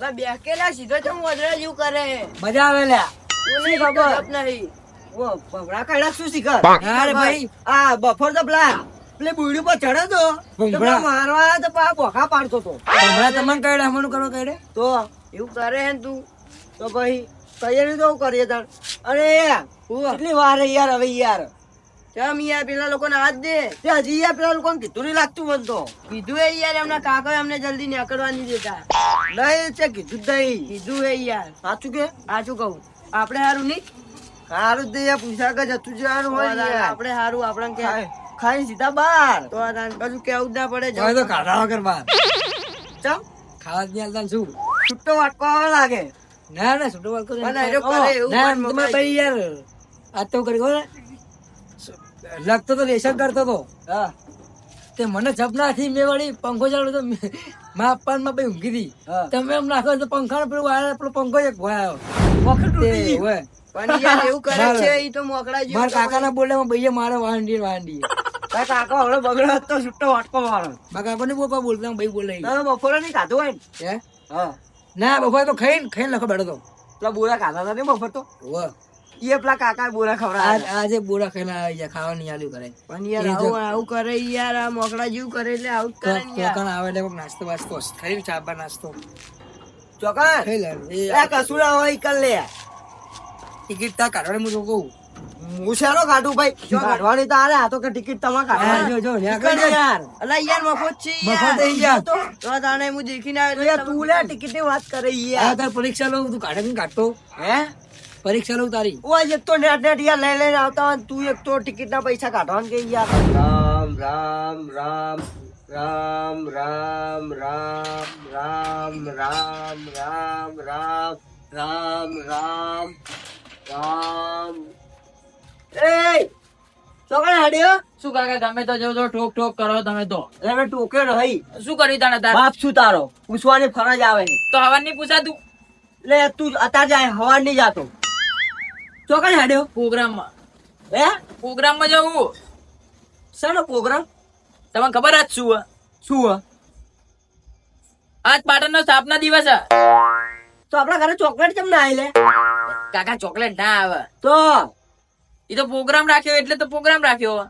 બેકેલા સીધો ચમ વડરા જેવું કરે. મજા આવે લ્યા. કોને ખબર? નહીં. ઓ ભમરા કાઢા શું શીખર? અરે ભાઈ. આ બફર તો પેલા એટલે બુડી પર ચડે તો. ભમરા. મારવા તો પા બોખા પાડતો તો. હમણાં તમને કઈડે હમણું કરો કઈડે તો? એવું કરે હે ને તું. તો ભાઈ તૈયારી તો કરીએ તાર. અરે કેટલી વાર યાર હવે યાર. ચમ યાર પેલા લોકોને હાથ દે. તે હજી યાર પેલા લોકોને કીધું નહીં લાગતું મને તો. કીધું એ યાર એમના કાકા એમને જલ્દી નીકળવા નહીં દેતા નહીં તે કીધું જ નહીં. કીધું એ યાર. સાચું કે? સાચું કહું. આપણે હારું નહીં? સારું જ યાર પૂછા કે જતું જવાનું હોય આપણે હારું આપણે કે ખાઈ- સીધા બાર તો આ કશું કેવું ના પડે હવે તો કાઢા વગર બાર ચમ? ખાવા જ નહીં શું? છૂટો વાટકો આવે લાગે. ના ના છૂટો વાટકો ના યાર. આજ તો કરી? લગતો તો લેશન કરતો તો. હા. તે મને સપનાથી મેં વળી પંખો ચાલુ તો મા મારા માં ભાઈ ઊંઘી હતી તમે એમ નાખો તો પંખા પેલું વાયર પેલો પંખો એક ભરાયો વખત તૂટી. હોય. પણ યાર એવું કરે ના, છે. એ તો મોકળા જેવું મારા કાકાના બોલે ભાઈએ મારે વાંડી વાંડી તારા કાકા હવે બગડો તો છૂટો વાટકો મારો. મારા કાકા ને બોપા બોલતા ભાઈ બોલે તમે બપોરે નહીં ખાધું હોય ને? હે? હા. ના બપોરે તો ખાઈને ખાઈને લખો બેઠો તો. પેલા બોરા ખાધા હતા ને બપોર તો? વાહ. એ પેલા કાકા બોરા ખવડાવે આજે બોરા ખાઈને આવી જાય ખાવા નહીં આલ્યું કરે. પણ યાર આવું આવું કરે યાર આ મોકળા જેવું કરે એટલે આવું કરે ચોકણ આવે એટલે કોક નાસ્તો વાસ્તો ખરી ચાબા નાસ્તો? ચોકણ એ એ હોય કર લે. ટિકિટ તા કાઢવાની હું કહું. હું કાઢું ભાઈ. કાઢવાની તો આરે આ તો કે ટિકિટ તમારે હા, કાઢવાની જો જો દે. યાર. અલા યાર મફત છે મફત થઈ ગયા તો. તો તાણે હું દેખીને આવ્યો યાર તું લે ટિકિટની વાત કરે યાર. આ તાર પરીક્ષા લો તું કાઢે કાઢતો? હે? પરીક્ષા લઉં તારી ઓય એક તો નેટ નેટ યાર લઈ લઈને આવતા હોય તું એક તો ટિકિટ ના પૈસા કાઢવાનું કે યાર રામ રામ રામ રામ રામ રામ રામ રામ રામ રામ રામ રામ રામ એ ચોકડ હાડ્યો શું કાકા તમે તો જો જો ઠોક ઠોક કરો તમે તો એટલે મેં ટોક્યો નહીં શું કરી તને તાર બાપ શું તારો પૂછવાની ફરજ આવે તો હવાની પૂછાતું એટલે તું અત્યારે જાય હવાની જાતો ચોકડ હાડ્યો પ્રોગ્રામમાં. હે? પ્રોગ્રામમાં જવું શાનો પ્રોગ્રામ? તમને ખબર આજ શું શું હે? આજ પાટણનો સ્થાપના દિવસ હે. તો આપણા ઘરે ચોકલેટ કેમ ના આવી લે કાકા ચોકલેટ ના આવે. તો? એ તો પ્રોગ્રામ રાખ્યો એટલે તો પ્રોગ્રામ રાખ્યો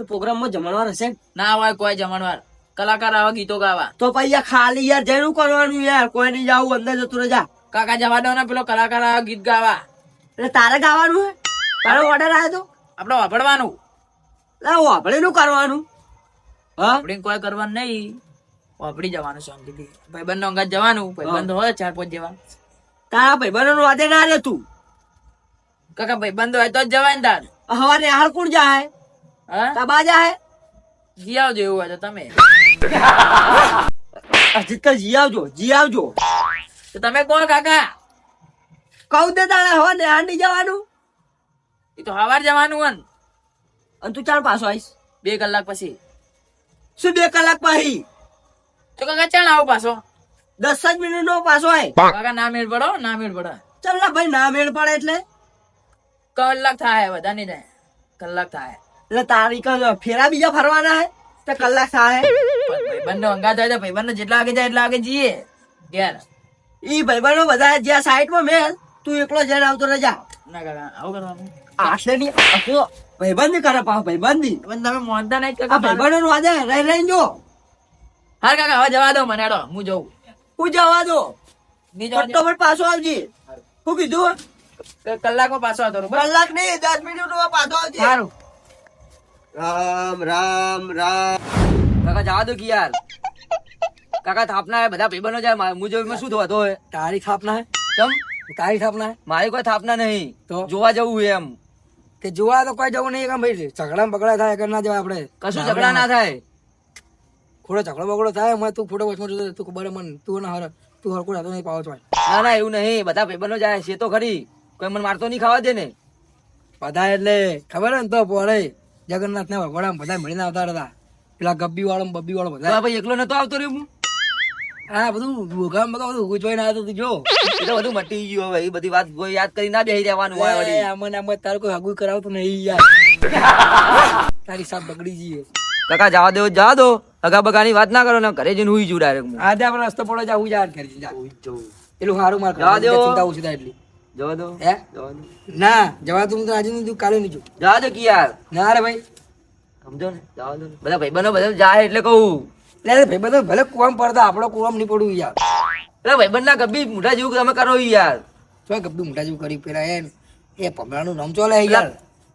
તો પ્રોગ્રામમાં જમણવાર હશે ને? હોય કોઈ જમણવાર. કલાકાર આવા ગીતો ગાવા. તો પછી ખાલી યાર જઈને શું કરવાનું યાર કોઈ નહીં જાવું અંદર જતું રજા કાકા જવા દો ને પેલો કલાકાર આવા ગીત ગાવા. એટલે તારે ગાવાનું હે? તારો ઓર્ડર આવ્યો તો? આપણે વાપરવાનું. એટલે વાપરે કરવાનું? હા? કોઈ કરવાનું નહીં. વાપરી જવાનું શાંતિથી. ભાઈબંધ અંગાત જવાનું. ભાઈબંધ હોય ચાર પાંચ જેવા. તારા ભાઈબંધો નું વાદે ના રે તું. કાકા ભાઈબંધ હોય તો જ જવાય ને તાર. હવારે હાર કોણ જાય? હા? તબા જાય? જી આવજો એવું હોય તો તમે. હજી જી આવજો જી આવજો. તો તમે કોણ કાકા? કહું દે તારે હવા ને નહીં જવાનું? એ તો હવાર જવાનું હોય અને તું ચાલ પાછો આવીશ. બે કલાક પછી. શું બે કલાક પછી? તો કાકા ચાલ આવો પાછો. દસ જ મિનિટ નો પાછો આય. કાકા ના મેળ પડો ના મેળ પડો. ચાલ ના ભાઈ ના મેળ પડે એટલે. કલાક થાય બધા નહીં થાય કલાક થાય. એટલે તારી કઈ ફેરા બીજા ફરવાના હે? તો કલાક થાય. ભાઈબંધો અંગા થાય તો ભાઈબંધ જેટલા વાગે જાય એટલા વાગે જઈએ. ઘેર. ઈ ભાઈબંધો બધા જ્યાં સાઈડમાં મેલ. તું એકલો જઈને આવતો રજા ના કાકા આવું કરવાનું. આટલે ની આટલો ભાઈબંધી કરે પાછો ભાઈબંધી. પણ તમે મોનતા નહીં કાકા ભાઈબંધો નું આજે રહી રહી જો. હા કાકા હવે જવા દો મને હેડો હું જઉં. હું જવા દો. નહીં ફટોફટ પાછો આવજે. શું કીધું? કલાકો કલાકમાં પાછો આવતો કલાક નહીં દસ મિનિટમાં પાછો આવજે. સારું રામ રામ રામ. કાકા જવા દો કે યાર. કાકા થાપના હે બધા ભાઈબંધો જાય મુજબ શું થવા તો હે તારી થાપના હે? ચમ? તારી થાપના? મારી કોઈ થાપના નહીં. તો? જોવા જવું એમ. કે જોવા તો કોઈ જવું નહીં કામ ભાઈ ઝઘડા બગડા થાય કે ના જવા આપણે. કશું ઝઘડા ના. થાય. ખોડો ઝઘડો બગડો થાય મને તું ફોટો વચમાં જોતો તું ખબર મને તું ના હર તું હરકો રાતો નહીં પાવો છો ના ના એવું નહીં. બધા ભાઈબંધો જાય છે તો ખરી. કોઈ મને મારતો નહીં ખાવા દે ને. બધા એટલે ખબર ને તો પોળે જગન્નાથ ને ભગવાન બધા મળીને આવતા હતા પેલા ગબ્બી વાળો બબ્બી વાળો બધા ભાઈ એકલો નતો આવતો રહ્યો હું? હા બધું ભોગામ બગા બધું ગુજવાઈને આવ્યો તું જો. એટલે બધું મટી ગયું હવે એ બધી વાત કોઈ યાદ કરી ના બેહી રહેવાનું હોય વળી. આમાં આમાં તારું કોઈ હગું કરાવતું નહીં યાર. તારી સાથ બગડી જઈએ કાકા જવા દો જવા દો. અગા બગાની વાત ના કરો ને ઘરે જઈને હુઈ જુ ડાયરેક્ટ આજે આપણે રસ્તો પડો જા હું જા કરી જા. એટલું સારું માર જવા દો. ચિંતા ઓછી થાય એટલી. જવા દો. હે? જવા દો. ના જવા તું આજે નહીં તું કાલે નહીં જો જવા દો કે યાર ના રે ભાઈ. સમજો ને જવા દો બધા ભાઈ બનો બધા જાય એટલે કહું. લે ભાઈ બધો ભલે કોમ પડતા આપણો કોમ નહીં પડવું યાર. પેલા ભાઈબંધ ના ગબ્બી મોટા જેવું તમે કરો યાર. શું ગબ્બી મોટા જેવું કરી પેલા એમ. એ પમરાનું નામ ચોલે યાર?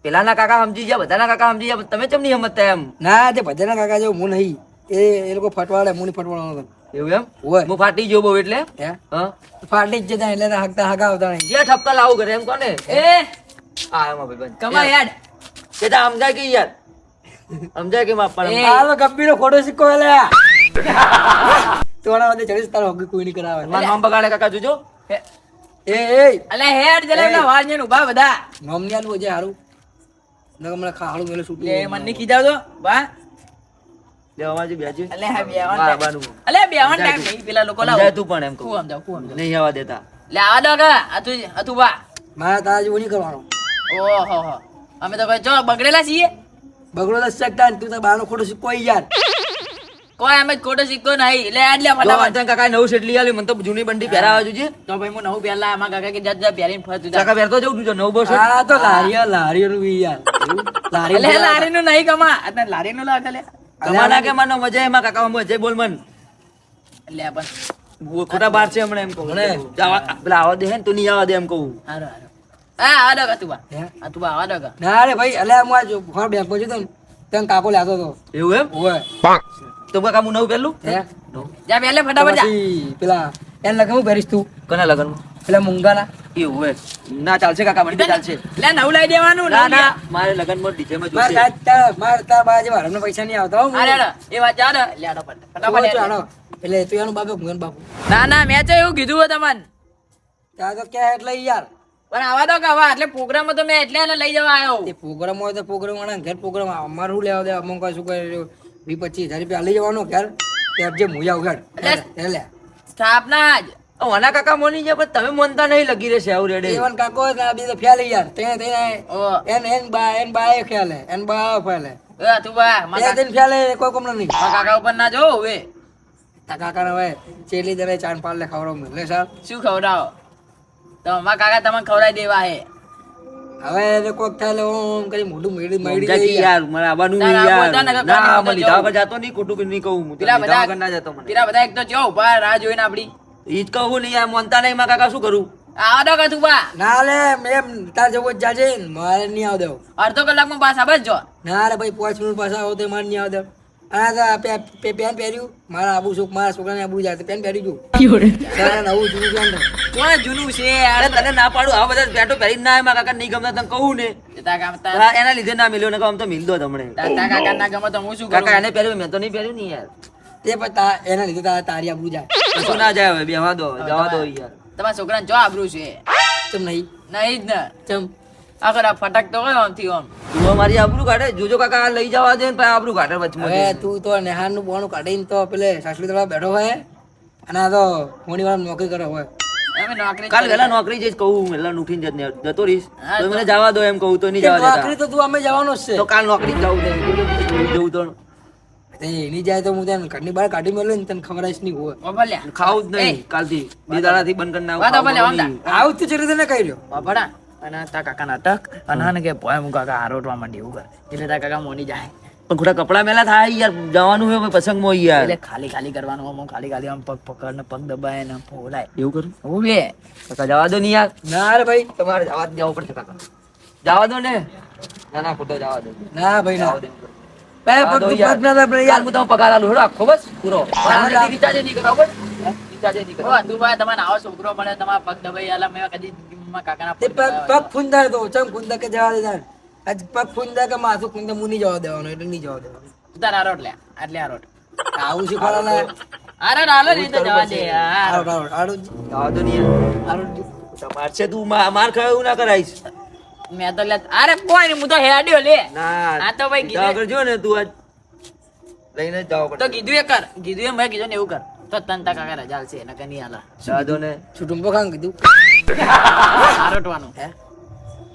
પેલાના કાકા સમજી ગયા બધાના કાકા સમજી ગયા તમે કેમ નહીં સમજતા એમ? ના તે ભજનના કાકા જેવું હું નહીં. એ એ લોકો ફટવાડે હું નહીં ફટવાડવાનો એવું એમ? હોય. હું ફાટી ગયો બહુ એટલે? હે? હા? ફાટી જ જતા એટલે હાકતા હાકા આવતા નહીં. જે ઠપકા લાવું કરે એમ કોને? એ? આ એમાં ભાઈબંધ. કમા યાર. કે તા સમજાય કે યાર. સમજાય કે માપ. હાલો ગબ્બીનો ખોટો સિક્કો લે તોના બધે ચડીશ તારો હગ કોઈ નહીં કરાવે. માર નામ બગાડે કાકા જોજો. એ- એ અલે હેડ જલે ના ને ઊભા બધા. નામની આલું હજે હારું. નકર મને ખાડું મેલે છૂટું એ મનની કીધા તો બા લેવા જે અલે હા બેવાન બરાબરનું. અલે બેવાન ટાઈમ નહીં. પેલા લોકો લાવો. તું પણ એમ કહું. સમજાવ હું સમજાવ. નહીં આવવા દેતા. લે આવા દો કા અતુ અતુ બા. મારા તારા જેવું નહીં કરવાનો. ઓહો હો. અમે તો જો બગડેલા છીએ. બગડો દસ શકતા તું તો બારનો ખોટો કોઈ યાર કોઈ અમે ખોટો સિક્કો નહીં. લે એટલે ફટાફટ. વાંચન કાકા નવું શેટલી આલી મને તો જૂની બંડી પહેરાવા જોજે. તો ભાઈ હું નવું પહેરલા. આમાં કાકા કે જજ પહેરીને ફરતું કાકા પહેરતો જવું છું નવું બસ આ તો લારીયા લારીયાનું ઈ યાર લારી લે લારી નું નહીં કમા અને લારી નું લાગે લે. કમાના કે મને મજા એમાં કાકા મજા બોલ મન. લે પણ ખોટા બાર છે હમણાં એમ કહું. પેલા આવવા દે હે તું નહીં આવા દે એમ કહું. હારો હારો. હા આવા દો તું આ. તું આવા દો કા ના રે ભાઈ અલે હું આજ બેંક પહોંચ્યો તો તને. કાકો લેતો હતો. એવું એમ? ઓય તો કાકા હું નવું પહેલું હે? જા પહેલે ફટાફટ જા. પેલા એને હું પહેરીશ તું? કોના લગન પેલા મુંગાના. એવું હે ના ચાલશે કાકા મને ચાલશે. લે નવું લઈ દેવાનું ના ના. મારે લગનમાં ડીજે માં જોશે. માર તાર બા જેવા હરામના પૈસા નહીં આવતા હો હા. એ વાત જા લે ફટ- ફટાફટ એટલે તું એનું બાપુ મૂંગન બાપુ. ના ના મેં તો એવું કીધું હોય તમને. ત્યાં તો કે એટલે યાર. પણ આવા તો કવા એટલે પ્રોગ્રામ તો મેં એટલે લઈ જવા આવ્યો. પ્રોગ્રામ હોય તો પ્રોગ્રામ ઘેર પ્રોગ્રામ અમારે લેવા દે અમુક શું કરે વીસ પચીસ હજાર રૂપિયા લઈ જવાનો ઘેર તે જે મુયા ઉગાડ લે સ્થાપના જ. ઓના કાકા મોની છે પણ તમે મોનતા નહીં લગી રહેશે આવું રેડે. એવન કાકો હોય બીજો ખ્યાલ યાર તે તે એન એન બા એન બા એ ખ્યાલ એન બા ખ્યાલ એ તું બા મારા દિન હે કોઈ કોમ નહીં. મારા કાકા ઉપર ના જો હવે. કાકા ને હવે ચેલી દરે ચાન પાલ લે ખવડાવું. લે સાહેબ. શું ખવડાવો? તો મારા કાકા તમને ખવડાવી દેવા હે. હવે કોક થાય ઓમ કરી મોઢું મેળી મેળી જાય યાર. મને આવવાનું યાર. ને મને જાઉં. જાતો નહીં ખોટું નહીં કહું હું. પેલા બધા ના જતો મને. પેલા બધા એક તો જો ઊભા રાહ જોઈને આપડી ઈ જ કહું નહીં યાર મનતા નહીં માં કાકા શું કરું? આવા દો કે તું બા ના લે એમ તાર જવો જ જાજે મારે નહીં આવ દેવ અડધો કલાકમાં પાછા બસ જો. ના રે ભાઈ પાંચ મિનિટ પાછા આવો તો મારે નહીં આવ દેવો આ તો પે- પે- પેન પહેર્યું. મારા આબુ છોક મારા છોકરાને આબુ જાય પેન પહેરી જુ નવું જૂનું પેન કોણ જૂનું છે? અરે તને ના પાડું. આ બધા પેટો પહેરી ના મારા કાકા નહીં ગમતા તને કહું ને. તારા કાકા- તારા- તારા એના લીધે ના મિલ્યો ને આમ તો મિલ દો તમને. તારા કાકા ના ગમે તો હું શું કાકા એને પહેર્યું મેં તો નહીં પહેર્યું ને યાર. તે પણ તા- એના લીધે તારા તારી આબુ જાય. કશું ના જાય હવે? બેવા દો જવા દો યાર. તમારા છોકરાને જો આબરું છે. ચમ નહીં. નહીં જ ને. ચમ. આખર આ ફટકતો હોય આમથી આમ. તું મારી આબરૂ કાઢે. જોજો કાકા આ લઈ જવા દે ને પછી આબરૂ કાઢે વચમાં હવે તું તો નેહારનું બોણું કાઢીને તો પેલે સાસલી તળાવ બેઠો હોય અને આ તો મોની વાળા નોકરી કરે હોય. કાલ વહેલા નોકરી જઈશ કહું વહેલા ઉઠીને જત- જતો રહીશ. તો મને જવા દો એમ કહું તો નહીં તે નોકરી તો તું અમે જવાનો જ તો કાલ નોકરી જવું જવું તો. એની જાય તો હું તને ઘરની બહાર કાઢી મેળવું ને તને ખબર જ નહીં હોય. ખાવું જ નહીં. કાલથી. બે દાડાથી બંધ કરી નાખું, આવું તો ચરિત્ર ને કહી રહ્યો વાપરા અને તા કાકા નાટક અને હાને કે પોય હું કાકા આરોટવા માંડી એવું કરે. એટલે તા કાકા મોની જાય. પણ ખોટા કપડા મેલા થાય યાર જવાનું હોય કોઈ પ્રસંગમાં યાર. એટલે ખાલી ખાલી કરવાનું આમ ખાલી ખાલી આમ પગ પકડ ને પગ દબાય ને ફોલાય. એવું કરું? હું બે કાકા જવા દો નહીં યાર. ના રે ભાઈ તમારે જવા જવું પડશે કાકા. જવા દો ને. ના ના ખોટો જવા દો. ના ભાઈ ના. બે પગ ના યાર. હું પગાર આલું હેડો આખો બસ. પૂરો. આનાથી નહીં કરાવો બસ. recharge નહીં કરાવો. તું ભાઈ તમારે આવો છોકરો મળે તમારા પગ દબાઈ આલા મેં કદી કાકાના પગ પગ ફૂંદાય તો ચમ ફૂંદા કે જવા દે તાર. આજ પગ ફૂંદા કે માથું કુંદા હું નહીં જવા દેવાનો એટલે નહીં જવા દેવાનો. તાર આરોટ લે આટલે આરોટ આવું શીખવાડવાના? આરોટ હાલો ને તો જવા દે યાર આરોટ આડો જવા દો નહીં. આરોટ તમાર છે તું માર ખાય એવું ના કરાઈશ. મેં તો લે અરે કોઈ નહીં હું તો હેડ્યો લે. ના આ તો ભાઈ કીધા. જો ને તું આજ. લઈને જાવ તો કીધું એ કર કીધું એ મેં કીધું ને એવું કર. તો તન તા કરે છે નકર નહીં આલા જવા દો ને. છૂટું પકાંગ કીધું. આરોટવાનું. હે?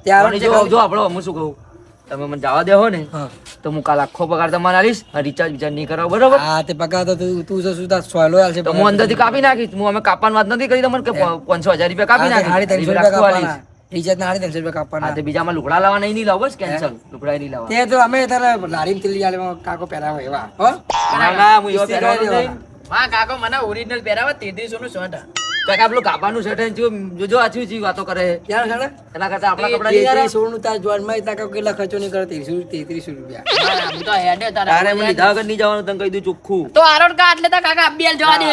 તે આડો કોની જ જો આપણો હું શું કહું? તમે મને જવા દેહો ને તો હું કાલ આખો પગાર તમારે આલીશ રિચાર્જ વિચાર્જ નહીં કરાવ બરોબર? હા તે પગાર તો તું તું શું તાર સોયલો આલશે તો હું અંદરથી કાપી નાખીશ. હું અમે કાપવાની વાત નથી કરી તમને કે પાંચસો હજાર રૂપિયા કાપી તે હાડી ત્રણસો રૂપિયા કાપવાના. રિચાર્જ ના ત્રણસો રૂપિયા હા કાપવાના તે બીજામાં લુગડા લાવવા નહીં લાવો બસ કેન્સલ લુગડા નહીં લાવવા તે તો અમે તારે લારી તેલી આલે કાકો પહેરાવે એવા. હો? ના ના હું એવા ઇસ્ત્રી નહીં. હા કાકો મને ઓરિજિનલ પહેરાવે તેત્રીસો નું શર્ટ કાકા પેલું કાપાનું શર્ટ છે, જો જોજો આછી ઊંચી વાતો કરે. સાડા એના કરતા આપણા કપડા નહીં યાર તેત્રીસો તાર જોડમાં તાર કાકો કેટલા ખર્ચો નહીં કરે? ત્રીસો તેત્રીસો રૂપિયા. હું તો હેડે તારે મને લીધા વગર નહીં જવાનું તને કહી દઉં ચોખ્ખું. તો આરોડ કા એટલે તા કાકા અભિયાલ જવા દે.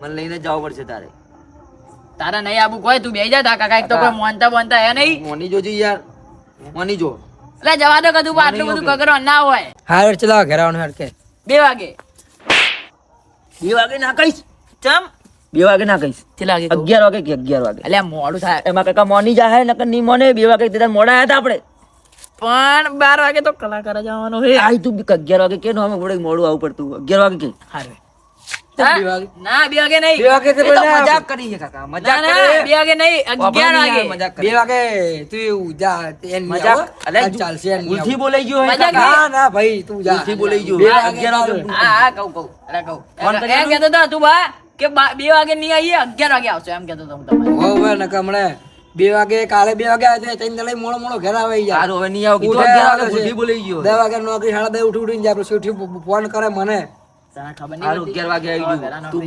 મને લઈને જવું પડશે તારે. તારા નહીં આબુ કોઈ તું બેહી જા તા કાકા એક તો કોઈ મોનતા બોનતા હે નહીં. મોની જોજી યાર. મોની જો. એટલે જવા દો કદું આટલું બધું કગરો ના હોય. હા ચલાવ ઘેરાવાનું હેડ બે વાગે. બે વાગે ના કહીશ. ચમ? બે વાગે ના કહીશ. કેટલા વાગે અગિયાર વાગે કે અગિયાર વાગે. એટલે મોડું થાય. એમાં કાકા મોની જાય નકર નહીં મોને. બે વાગે તે મોડા હતા આપણે. પણ બાર વાગે તો કલાકાર જવાનું હે આઈ તું અગિયાર વાગે કે અમે મોડે મોડું આવું પડતું. અગિયાર વાગે કે? હારું. બે હા? વાગે? ના બે વાગે નહીં. બે વાગે તો એ તો બધા- મજાક કરી છે કાકા મજાક ના બે વાગે નહીં અગિયાર વાગે. મજાક બે વાગે તું જા એન મજાક અલે ચાલશે એન નહીં ભૂલથી આવો. બોલાઈ ગયો હોય મજાક કાકા. ના ના ભાઈ તું જા. ભૂલથી બોલાઈ ગયો. બે હા, વાગે અગિયાર વાગે. ચાલુ. હા હા કહું કહું. અરે કહું. ફોન કરી એમ કેતો તું બા કે બે વાગે નહીં આવીએ અગિયાર વાગે આવશો એમ કહેતો હતો હું તમને બે વાગે કાલે બે વાગે આવ્યા ત્રણ દલાઈ મોડો મોડો ઘેર આવે યાર હવે નહીં આવો. કીધું વાગે બોલાઈ ગયો. બે વાગે નોકરી સાડા દસ ઉઠી ઉઠીને જાય ફોન કરે મને.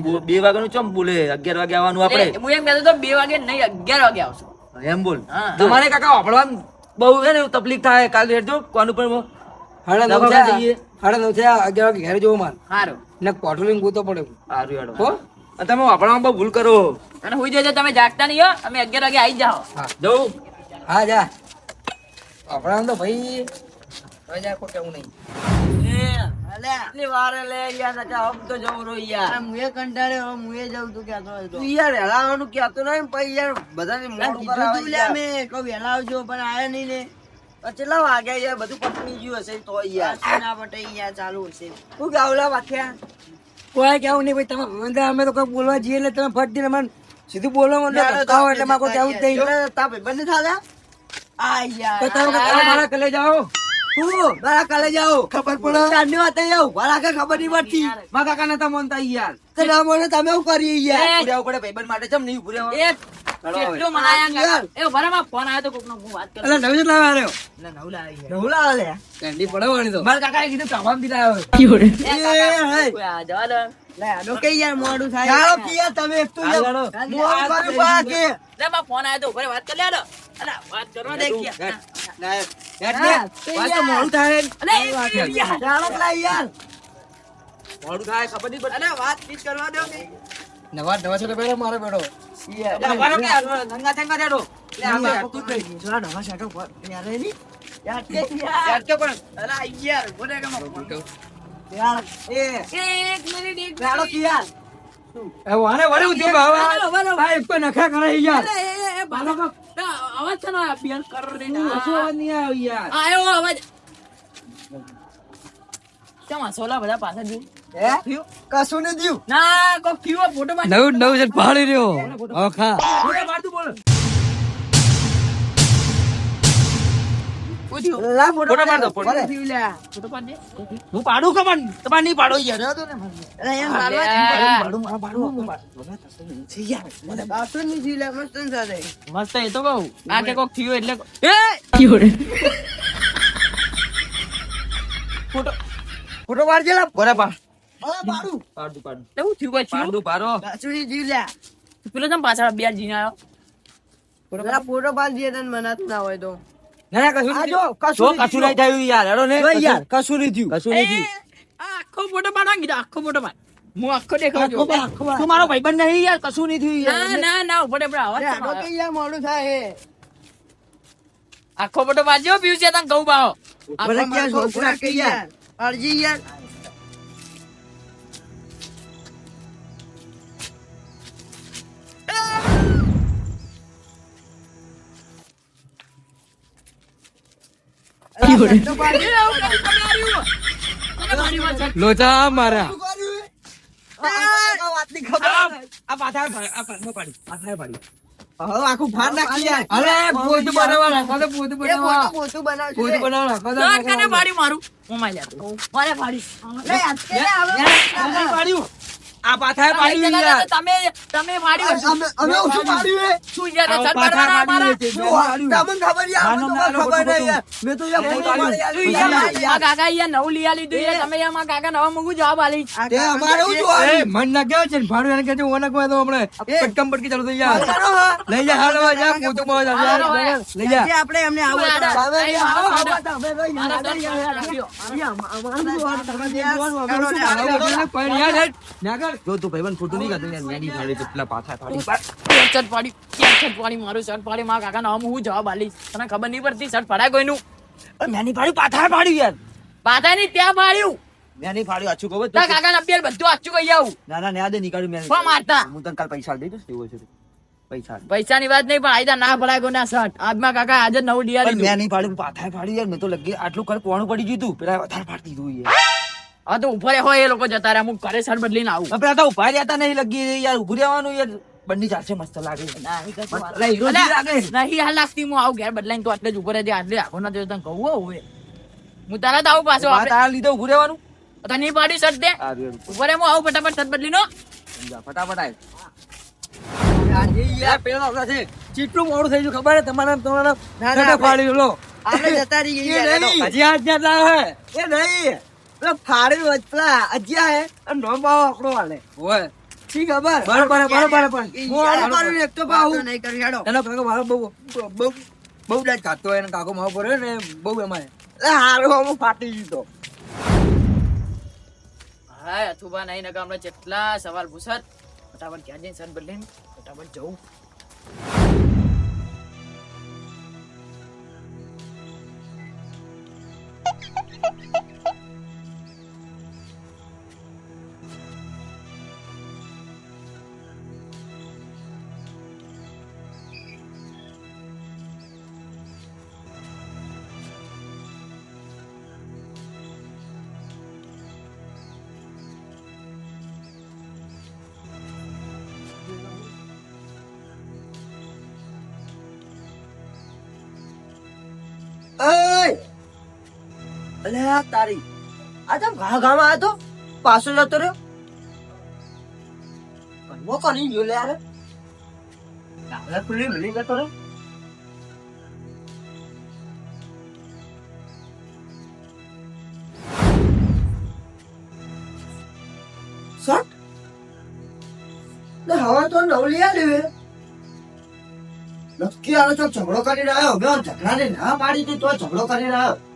બો- બે વાગ્યાનું ચમ બોલે અગિયાર વાગે આવવાનું આપણે હું એમ કહેતો બે વાગે નહીં અગિયાર વાગે આવશો એમ બોલ. તમારે કાકા વાપરવાનું બહુ છે ને તકલીફ થાય. કાલે હેડજો કોનું પણ સાડા નવ થયા જઈએ. સાડા નવ થયા અગિયાર વાગે ઘરે જવું માર. સારું ને કોઠું ગોતો પડે સારું હેડો. હો? તમે વાપરવામાં બહુ ભૂલ કરો. અને હુઈ જજો તમે જાગતા નહીં હો. અમે અગિયાર વાગે આવી જાઓ. જવું હા જા. આપણા તો ભાઈ. કોઈ કેવું નહીં. આટલી વાર લે યાર નકા હમ તો જવું રહ્યો યાર. મુએ કંટાળ્યો હવે મુએ જવું તું કહેતો હોય તો. યાર વહેલા આવવાનું નહીં પછી યાર બધાને મોડું કરાવે યાર. મેં કહું વહેલા આવજો પણ આયા નહીં ને. કેટલા વાગ્યા યાર બધું પટવી ગયું હશે તો યાર. ના પટે યાર ચાલુ હશે. શું ગાવલા વાખ્યા? કોઈ કેવું નહીં ભાઈ તમે અમે તો કોઈ બોલવા જઈએ એટલે તમે ફટ દઈને મને સીધું બોલો મને એટલે મારે કોઈ કેવું જ નહીં. તા ભાઈબંધ થાતા આ યાર. તો તમે મારા કલે જાઓ. હું મારા કાલે જાઓ ખબર પડે? ચાંદની વાત અહીં મારા કાંઈ ખબર નહીં પડતી. મારા કાકા નતા માનતા યાર. તો ના મને તમે શું કરી યાર? એ, પડે ભાઈબંધ માટે ચમ નહીં પૂર્યા એ કેટલું મનાયા કાકા. એ ભરામાં ફોન આવ્યો તો કોકનો હું વાત કરું. એટલે નવી જ લાવ્યા રહ્યો? નવ લાવી નવું લાવે લે. કેન્ડી પડવાની તો. મારા કાકાએ કીધું તમામ દીધા આવ્યો એ, આ જવા દો. લે, આનો કઈ યાર મોડું થાય. ચાલો કે યાર તમે એક તો યાર ચાલો. મોડું કર્યું બા કે લે માં ફોન આવ્યો તો વાત કરી લે વાત કરવા દે મોડું થાય. અલે એ મોડું થાય ખબર નહીં પડતી. વાત પીચ કરવા દો નવા નવા છોકરા પહેલા મારો યાર, ધંગા. કઈ જોડા નવા શાટો યાર એ યાર કે યાર કે પણ. અરે યાર બોલે કે યાર એ. એક મિનિટ એક ચાલો કે યાર હવે આને વળી ઉધી બાવા ભાઈ કોઈ નખા કરે યાર એ, એ, એ. ના, અવાજ છે ને બિયર કરો રે નહીં આવ્યો યાર આયો અવાજ કેમ હસોલા બધા પાછા જુ હે? કશું ને થયું. ના કો ફીવો ફોટો માં નવું નવું છે પાડી રહ્યો. ઓખા ફોટો મારતું બોલે. લા ફોટો પાડ દો, ફોટો. ફોટો પાડ દે. હું પાડું કે પણ તમારે નહીં પાડો યાર. રહેવા દો ને અરે યાર મારવા કશું નહીં થયું મસ્ત સાથે. મસ્ત એ તો કહું. આ કે કોક થયું એટલે ફોટો પાડજે લા. બોલે પાડ. પાડું પાડું. પાડું એવું થયું કોઈ પાડું પાડો. કશું નહીં પેલો પાછળ બે જીને આવ્યો? પેલા ફોટો પાડજે તને મનાતું ના હોય તો. ના ના કશું આ જો કશું કશું નહીં થયું યાર હેડો ને યાર કશું નહીં થયું. કશું નહીં થયું. આ આખો ફોટો પાડવા કીધો આખો હું આખો. તું મારો ભાઈબંધ નહીં યાર? કશું નહીં થયું ના ના ના ઉપર આપણે અવાજ યાર મોડું થાય આખો ફોટો પાડજો પીવું છે તને કહું બાવો આપણે ક્યાં છોકરા કે યાર અરજી યાર લોચા મારા વાતની ખબર આ પાછા આ પાછા પાડી પાછા પાડી હવે આખું ભાર નાખી અરે પોતું બનાવવા. રાખો તો પોતું બનાવવા પોતું પોતું પોતું બનાવવા. રાખો તો કને મારું. હું મારી મારે પાડી. લે, અત્યારે પાડ્યું આ પાથા પાડ્યું યાર તમે તમે પાડ્યું અમે અમે ઓછું પાડ્યું. શું યાર પાડ્યું અમારા શું? તમને ખબર યાર, મને તો ખબર નહીં યાર. મેં તો યાર ફોટો પાડી યાર, યાર. કાકા યાર નવું લઈ આલી યાર. તમે યારમાં કાકા નવા મૂકું જવાબ આલી તે અમારે એ જોવાનું. મન ના કેવું છે ભાડું એને કહેજો ઓને કોઈ તો હમણે પટકમ પટકી ચાલુ થઈ યાર લઈ જા હાલો જા પોતું બહુ યાર લઈ જા આપણે એમને આવો યાર, યાર, મારો આવો, આવો, તમે યાર, યાર, યાર, શું પણ યાર હેડ. જો તું ભાઈબંધ ખોટું નહીં કરતો યાર મેડી ફાડી કેટલા પાછા ફાડી યાર, શર્ટ પાડી યાર, શર્ટ પાડી મારો શર્ટ પાડી મારા કાકા નામ હું જવાબ આલી તને ખબર નહીં પડતી શર્ટ પડાય કોઈનું. મેની ફાડી પાથા પાડ્યું યાર. પાથા નહીં ત્યાં ફાડી આછું ખબર તારા કાકા અભ્યાર બધું આચું કહી આવું. ના ના ન્યા દે નીકળ્યું મેં. મારતા. હું તને કાલ પૈસા દઈ દઈશ એવું છે પૈસા. પૈસાની વાત નહીં પણ આયદા ના પડાય કોના શર્ટ આજમાં કાકા આજે નવું ડિયા પણ લીધું મેં નહીં ફાડ્યું પાથા ફાડ્યું યાર. મેં તો લગી આટલું કર કોણું પડી ગયું તું. પેલા વધારે ફાડી દીધું યાર. હા તો ઉપર હોય એ લોકો જતા રહ્યા. હું ઘરે સર બદલીને આવું. પણ પેલા તો ઊભા રહ્યા નહીં લગી યાર ઉભું રહેવાનું યાર. બંડી ચાલશે મસ્ત લાગે. નહીં હાલ લાગતી હું આવું ઘેર બદલાઈને તો આટલે જ ઊભો હતી આટલે આખો ના તને કહું હવે. હું તારા તો આવું પાછો તારા આપણે. લીધે ઉભું રહેવાનું? તને નહીં પાડી શર્ટ દે. ઊભો. રહ્યું. હું આવું ફટાફટ શર્ટ બદલીનો નો ફટાફટ આય. યાર, પેલો આપણા છે. કેટલું મોડું થઈ ગયું ખબર હે તમારા તમારા ના, લો. આપણે જતા. હજી જ્યાં લાવે એ નહીં. પેલા ફાડે પેલા અજ્યા હે અને નો ભાવ આકડો હાલે ઓય. શી ખબર બરોબર. બરોબર પણ. હું આનું મારું એક તો પાહું. એનો કાકો મારો બહુ બહુ- બહુ બહુ ખાતો હોય અને કાકો મારો પર હોય ને બહુ એમાં એટલે હારો હું ફાટી દીધો હા અથુબા નહીં નકા હમણાં જેટલા સવાલ પૂછત. ફટાફટ ક્યાં જઈને સન બદલીને ફટાફટ જવું અલે તારી. આ તમ ઘા ઘામાં આવ્યો તો પાછો જતો રહ્યો. કન્વો કરી ગયો લે યાર ડાબલા ખુલ્લી મળી જતો રહ્યો ને હવે તો નવલિયા લેવે નક્કી આનો ચોક ઝઘડો કરીને આવ્યો. ઝઘડા ને ના પાડી હતી તો ઝઘડો કરીને આવ્યો.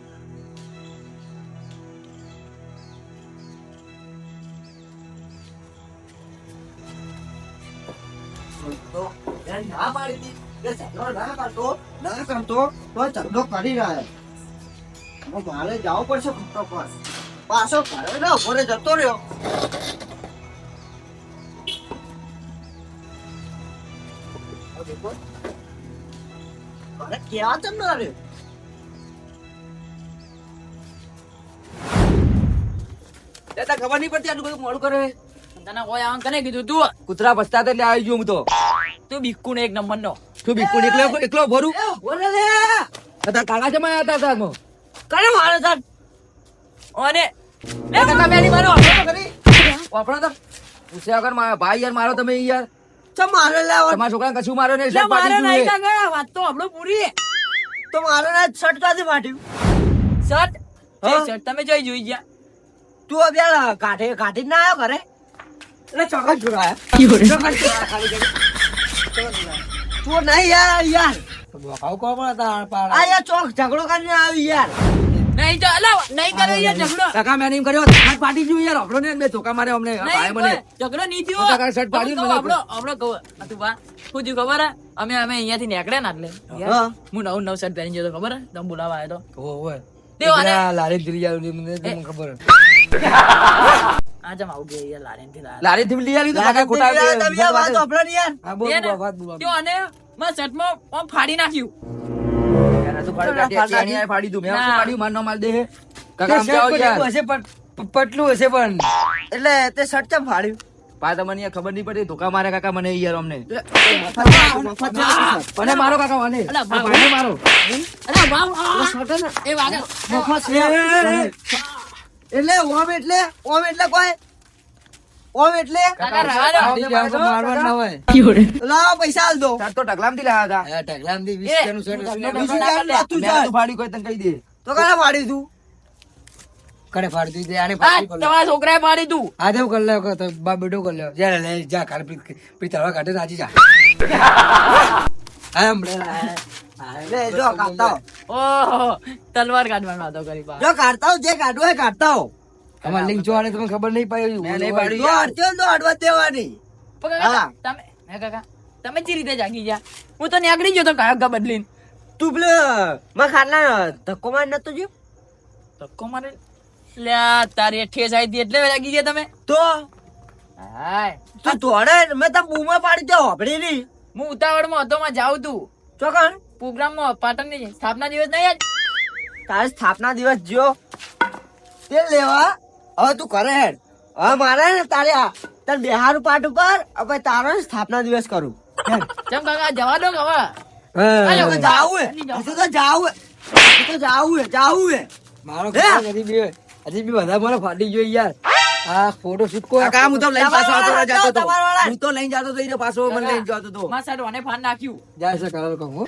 કે ના કરતો ના કરતો તો કરી રહ્યા મારે જવું પડશે ખોટો પર. પાછો ઘરે ના ઊભો જતો રહ્યો. હવે ક્યાં તમને તે તાર ખબર નહીં પડતી આટલું બધું મોડું કરે? તને કોઈ આમ કને કીધું તું કૂતરા પછતા હતા એટલે આવી ગયો હું તો. તું બિકુ ને એક નંબર નો તું બિલકુલ એકલો એકલો ભરું? બોલે લે તાર કાકા જમા હતા તારમાં કરે મારે તાર. ઓને. લે કાકા બેની મારો વાપરો તો પૂછે અગર મારા ભાઈ યાર મારો તમે યાર. ચમ મારે લે. તમારા છોકરાને કશું મારો નહીં શર્ટ મારે નહીં કાકા વાત તો આપણો પૂરી. તો મારે ના શર્ટ કાથી ફાટ્યું શર્ટ? શર્ટ તમે જોઈ જોઈ ગયા. તું અભ્યા કાઠે કાઠી ના આવ્યો ઘરે? એટલે ચોકન છોડાયા તું નહીં યાર યાર. આવું કો પણ હતા આર આ યાર ચોક ઝઘડો કરીને આવી યાર. નહીં તો અલા નહીં કરે યાર ઝઘડો. કાકા મેં એમ કર્યો હાથ ફાટી ગયું યાર આપણો ને બે મારે અમને. ભાઈ મને ઝઘડો નહીં થયો. કાકા શર્ટ પાડ્યું મને આપણો આપણો કહો. હતું બા શું થયું ખબર? હે અમે અમે અહીંયાથી નીકળ્યા ના એટલે હું. નવું નવ શર્ટ પહેરી જતો ખબર? તમે બોલાવા આવ્યો તો. ઓહો. તે લારી દિલી આવ્યું મને મને ખબર આ જમ આવું ગયો યાર લારીનથી લારી થી લઈ આવી તો કાકા ખોટા તમે આ વાત સાંભળો ને યાર. હા, બોલ, તે ને, બોલ, વાત બોલ. તે અને મારા શર્ટમાં આમ ફાડી નાખ્યું. પટલું હશે પણ. એટલે તે શર્ટ ચમ ફાડ્યું? પા તમને ખબર નહીં પડી ધોકા મારે કાકા મને યાર અમને. મને મારો કાકા મને અલા, ભાવ. મને મારો. અરે વાવ, આ, શર્ટ. શર્ટ ને. એ વાગે. મફત છે. એટલે ઓમ એટલે ઓમ એટલે કોઈ? ઓમ એટલે? લાવો પૈસા આલ દો. તાર તો ટકલામથી લાયા હતા. આ ઢગલામાંથી વીસ એ, શર્ટ તમને લઈને બીજું ના ક્યાંનું કરે. નતું મેં ચાલ. તો ફાડ્યું કોઈ તને કહી દે. તો કાલે પાડી તું. કડે ફાડી દીધી આને આ ફાડી કરી લે. તમારા છોકરાએ પાડી તું. હું કરી લ્યો તો બા બેટો કરી લ્યો જ્યારે લે જા કાલ પી પી તળવા કાઢે રાજી જા. હા હમણે લે જો કાઢતા ઓહો તલવાર કાઢવાનો વાતો કરી બા જો કાઢતા જે કાઢવું હોય કાઢતા હો. અમાર લિંક જોવાને તમને ખબર નહીં પડી મેં નહીં પાડી. તો અડધો તો અડવા દેવાની. પણ તમે હે કાકા તમે જે રીતે જાગી ગયા? હું તો નીકળી ગયો તો કાયકા બદલીને? તું પેલો માં ખાટલા ધક્કો માર નતો જો ધક્કો મારે લ્યા તારી ઠેસ આવી હતી એટલે લાગી ગયા તમે. તો? હાય. તું દોડે મેં તો બૂમા પાડી દે હોભળી નહીં હું ઉતાવળમાં હતો માં જાઉં તું. ચોકણ પ્રોગ્રામમાં પાટણની સ્થાપના દિવસ નહીં આજ તારે સ્થાપના દિવસ જો. તે લેવા હવે તું કરે હેડ. હવે મારે ને તારે આ તારે બિહાર પાટ ઉપર હવે તારો સ્થાપના દિવસ કરું. ચમ કાકા જવા દો હવે. તો જાવું હે. તો જાવું હે. તો જાવું હે જાવું હે. મારો? હજી બી હજી બી બધા મને ફાટી ગયો યાર. આ ફોટો શૂટ કો કાકા હું તો પાછો આવતો જતો હતો હું તો લઈને જતો હતો પાછો મને લઈને જતો ફાન નાખ્યું. જાય છે કલર કહું હો.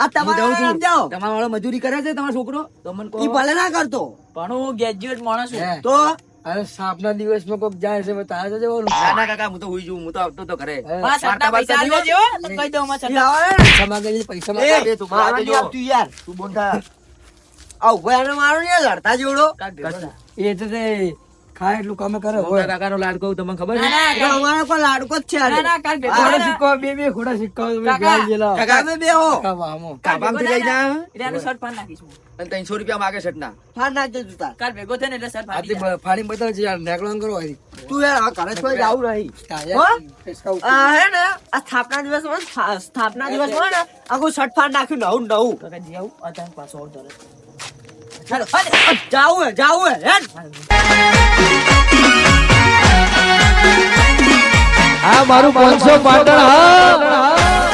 આ તમારા તમારા વાળો મજૂરી કરે છે તમારો છોકરો? તો મને કહો. ઈ ભલે ના કરતો. પણ હું ગ્રેજ્યુએટ માણસ છું. તો? અરે સ્થાપના દિવસમાં કોક જાય છે તારે તો જવાનું. ના ના કાકા હું તો હુઈ જઉં હું તો આવતો તો ઘરે. માં વાર્તા પૈસા વાર્તા આલજો, એટલે કહી દઉં માં ઈ સાહેબ. પૈસા માંગે એ, તું મારવા મારવા જો. આવતું યાર. તું બોલતા. આ ઊભો મારો ને લડતા થા. એ તો ખાય એટલું કામે કરે હોય કાકાનો લાડકો તમને ખબર છે અમારે કોઈ લાડકો જ છે ના, ના, કાલ ખોટા સિક્કો બે બે ઘોડા સિક્કો તમે કાકા. ગાળ કાકા. તમે બે હો કાકા વાહમો. કાઢ ભેગો લઈ જા. એટલે શર્ટ ફાડ નાખીશું અને રૂપિયા માગે છે ના ફાડ નાખજે તું તાર. કાલ ભેગો થાય ને એટલે શર્ટ ફાડી બ- યાર કરો હરી. તું યાર આ ઘરે છોડી જાવું નહીં હો? આ હે ને આ સ્થાપના દિવસમાં સ્થાપના દિવસમાં ને આખું શર્ટ ફાડ નાખ્યું નવું નવું કાકા જી આવું અચાનક પાછો. જાવું જાવું હે મારું પાંચસો પાટણ હા.